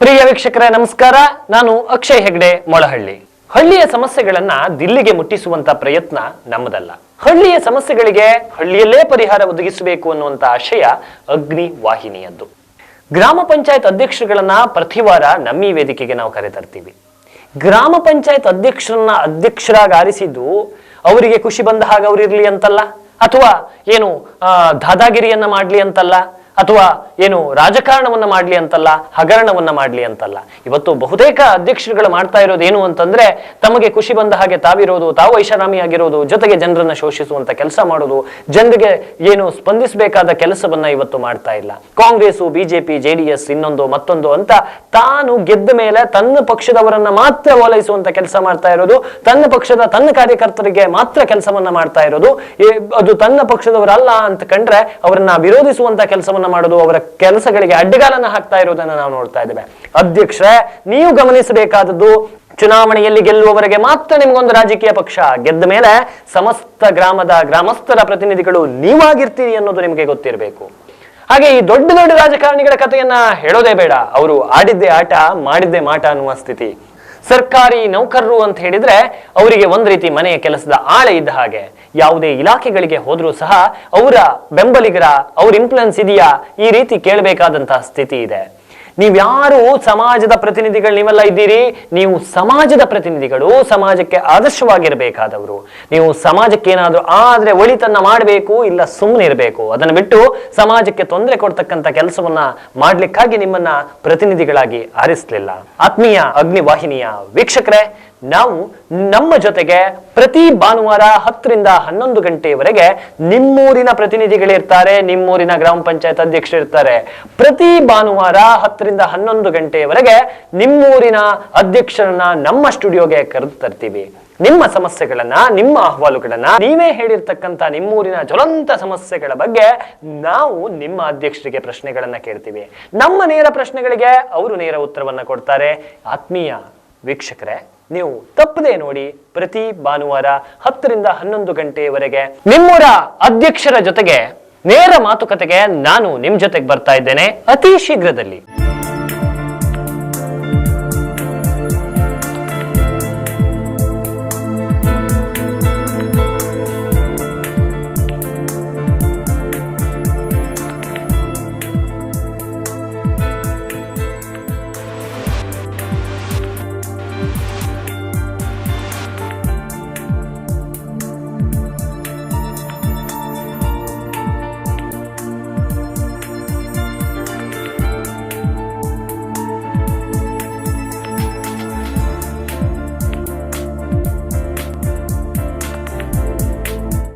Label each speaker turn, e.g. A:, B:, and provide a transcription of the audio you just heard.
A: ಪ್ರಿಯ ವೀಕ್ಷಕರೇ, ನಮಸ್ಕಾರ. ನಾನು ಅಕ್ಷಯ್ ಹೆಗ್ಡೆ, ಮೊಳಹಳ್ಳಿ. ಹಳ್ಳಿಯ ಸಮಸ್ಯೆಗಳನ್ನ ದಿಲ್ಲಿಗೆ ಮುಟ್ಟಿಸುವಂತ ಪ್ರಯತ್ನ ನಮ್ಮದಲ್ಲ. ಹಳ್ಳಿಯ ಸಮಸ್ಯೆಗಳಿಗೆ ಹಳ್ಳಿಯಲ್ಲೇ ಪರಿಹಾರ ಒದಗಿಸಬೇಕು ಅನ್ನುವಂತ ಆಶಯ ಅಗ್ನಿ ವಾಹಿನಿಯದ್ದು. ಗ್ರಾಮ ಪಂಚಾಯತ್ ಅಧ್ಯಕ್ಷರುಗಳನ್ನ ಪ್ರತಿ ವಾರ ನಮ್ಮ ವೇದಿಕೆಗೆ ನಾವು ಕರೆತರ್ತೀವಿ. ಗ್ರಾಮ ಪಂಚಾಯತ್ ಅಧ್ಯಕ್ಷರನ್ನ ಅಧ್ಯಕ್ಷರಾಗಿ ಆರಿಸಿದ್ದು ಅವರಿಗೆ ಖುಷಿ ಬಂದ ಹಾಗೆ ಅವರಿರ್ಲಿ ಅಂತಲ್ಲ? ಅಥವಾ ಏನು ದಾದಾಗಿರಿಯನ್ನ ಮಾಡ್ಲಿ ಅಂತಲ್ಲ? ಅಥವಾ ಏನು ರಾಜಕಾರಣವನ್ನ ಮಾಡ್ಲಿ ಅಂತಲ್ಲ, ಹಗರಣವನ್ನ ಮಾಡ್ಲಿ ಅಂತಲ್ಲ. ಇವತ್ತು ಬಹುತೇಕ ಅಧ್ಯಕ್ಷರುಗಳು ಮಾಡ್ತಾ ಇರೋದು ಏನು ಅಂತಂದ್ರೆ, ತಮಗೆ ಖುಷಿ ಬಂದ ಹಾಗೆ ತಾವಿರೋದು, ತಾವು ಐಷಾರಾಮಿಯಾಗಿರೋದು ಜೊತೆಗೆ ಜನರನ್ನ ಶೋಷಿಸುವಂತ ಕೆಲಸ ಮಾಡೋದು, ಜನರಿಗೆ ಏನು ಸ್ಪಂದಿಸಬೇಕಾದ ಕೆಲಸವನ್ನ ಇವತ್ತು ಮಾಡ್ತಾ ಇಲ್ಲ. ಕಾಂಗ್ರೆಸ್ ಬಿಜೆಪಿ ಜೆಡಿಎಸ್ ಇನ್ನೊಂದು, ಮತ್ತೊಂದು ಅಂತ ತಾನು ಗೆದ್ದ ಮೇಲೆ ತನ್ನ ಪಕ್ಷದವರನ್ನ ಮಾತ್ರ ಓಲೈಸುವಂತ ಕೆಲಸ ಮಾಡ್ತಾ ಇರೋದು, ತನ್ನ ಪಕ್ಷದ ತನ್ನ ಕಾರ್ಯಕರ್ತರಿಗೆ ಮಾತ್ರ ಕೆಲಸವನ್ನ ಮಾಡ್ತಾ ಇರೋದು ಅದು ತನ್ನ ಪಕ್ಷದವರಲ್ಲ ಅಂತ ಕಂಡ್ರೆ ಅವರನ್ನ ವಿರೋಧಿಸುವಂತ ಕೆಲಸವನ್ನ ಮಾಡೋದು, ಅವರ ಕೆಲಸಗಳಿಗೆ ಅಡ್ಡಗಾಲನ್ನ ಹಾಕ್ತಾ ಇರೋದನ್ನ ನಾವು ನೋಡ್ತಾ ಇದ್ದೇವೆ. ಅಧ್ಯಕ್ಷರೇ, ನೀವು ಗಮನಿಸಬೇಕಾದದ್ದು, ಚುನಾವಣೆಯಲ್ಲಿ ಗೆಲ್ಲುವವರೆಗೆ ಮಾತ್ರ ನಿಮ್ಗೊಂದು ರಾಜಕೀಯ ಪಕ್ಷ. ಗೆದ್ದ ಮೇಲೆ ಸಮಸ್ತ ಗ್ರಾಮದ ಗ್ರಾಮಸ್ಥರ ಪ್ರತಿನಿಧಿಗಳು ನೀವಾಗಿರ್ತೀರಿ ಅನ್ನೋದು ನಿಮಗೆ ಗೊತ್ತಿರಬೇಕು. ಹಾಗೆ ಈ ದೊಡ್ಡ ದೊಡ್ಡ ರಾಜಕಾರಣಿಗಳ ಕಥೆಯನ್ನ ಹೇಳೋದೇ ಬೇಡ. ಅವರು ಆಡಿದ್ದೇ ಆಟ, ಮಾಡಿದ್ದೇ ಮಾಟ ಅನ್ನುವ ಸ್ಥಿತಿ. ಸರ್ಕಾರಿ ನೌಕರರು ಅಂತ ಹೇಳಿದ್ರೆ ಅವರಿಗೆ ಒಂದ್ ರೀತಿ ಮನೆಯ ಕೆಲಸದ ಆಳೆ ಇದ್ದ ಹಾಗೆ. ಯಾವುದೇ ಇಲಾಖೆಗಳಿಗೆ ಹೋದ್ರೂ ಸಹ ಅವರ ಬೆಂಬಲಿಗರ, ಅವ್ರ ಇನ್ಫ್ಲುಯೆನ್ಸ್ ಇದೆಯಾ? ಈ ರೀತಿ ಕೇಳಬೇಕಾದಂತಹ ಸ್ಥಿತಿ ಇದೆ. ನೀವ್ಯಾರು ಸಮಾಜದ ಪ್ರತಿನಿಧಿಗಳು ನೀವೆಲ್ಲ ಇದ್ದೀರಿ? ನೀವು ಸಮಾಜದ ಪ್ರತಿನಿಧಿಗಳು, ಸಮಾಜಕ್ಕೆ ಆದರ್ಶವಾಗಿರಬೇಕಾದವರು. ನೀವು ಸಮಾಜಕ್ಕೆ ಏನಾದರೂ ಆದ್ರೆ ಒಳಿತನ್ನ ಮಾಡಬೇಕು, ಇಲ್ಲ ಸುಮ್ಮನೆ ಇರಬೇಕು. ಅದನ್ನು ಬಿಟ್ಟು ಸಮಾಜಕ್ಕೆ ತೊಂದರೆ ಕೊಡ್ತಕ್ಕಂಥ ಕೆಲಸವನ್ನ ಮಾಡ್ಲಿಕ್ಕಾಗಿ ನಿಮ್ಮನ್ನ ಪ್ರತಿನಿಧಿಗಳಾಗಿ ಆರಿಸಲಿಲ್ಲ. ಆತ್ಮೀಯ ಅಗ್ನಿವಾಹಿನಿಯ ವೀಕ್ಷಕರೇ ನಾವು ನಮ್ಮ ಜೊತೆಗೆ ಪ್ರತಿ ಭಾನುವಾರ ಹತ್ತರಿಂದ ಹನ್ನೊಂದು ಗಂಟೆಯವರೆಗೆ ನಿಮ್ಮೂರಿನ ಪ್ರತಿನಿಧಿಗಳಿರ್ತಾರೆ, ನಿಮ್ಮೂರಿನ ಗ್ರಾಮ ಪಂಚಾಯತ್ ಅಧ್ಯಕ್ಷರಿರ್ತಾರೆ. ಪ್ರತಿ ಭಾನುವಾರ ಹತ್ತರಿಂದ ಹನ್ನೊಂದು ಗಂಟೆಯವರೆಗೆ ನಿಮ್ಮೂರಿನ ಅಧ್ಯಕ್ಷರನ್ನ ನಮ್ಮ ಸ್ಟುಡಿಯೋಗೆ ಕರೆದು ತರ್ತೀವಿ. ನಿಮ್ಮ ಸಮಸ್ಯೆಗಳನ್ನ, ನಿಮ್ಮ ಅಹವಾಲುಗಳನ್ನ ನೀವೇ ಹೇಳಿರ್ತಕ್ಕಂಥ ನಿಮ್ಮೂರಿನ ಜ್ವಲಂತ ಸಮಸ್ಯೆಗಳ ಬಗ್ಗೆ ನಾವು ನಿಮ್ಮ ಅಧ್ಯಕ್ಷರಿಗೆ ಪ್ರಶ್ನೆಗಳನ್ನ ಕೇಳ್ತೀವಿ. ನಮ್ಮ ನೇರ ಪ್ರಶ್ನೆಗಳಿಗೆ ಅವರು ನೇರ ಉತ್ತರವನ್ನ ಕೊಡ್ತಾರೆ. ಆತ್ಮೀಯ ವೀಕ್ಷಕರೇ, ನೀವು ತಪ್ಪದೆ ನೋಡಿ ಪ್ರತಿ ಭಾನುವಾರ ಹತ್ತರಿಂದ ಹನ್ನೊಂದು ಗಂಟೆಯವರೆಗೆ ನಿಮ್ಮೂರ ಅಧ್ಯಕ್ಷರ ಜೊತೆಗೆ ನೇರ ಮಾತುಕತೆಗೆ ನಾನು ನಿಮ್ ಜೊತೆಗೆ ಬರ್ತಾ ಇದ್ದೇನೆ. ಅತಿ ಶೀಘ್ರದಲ್ಲಿ.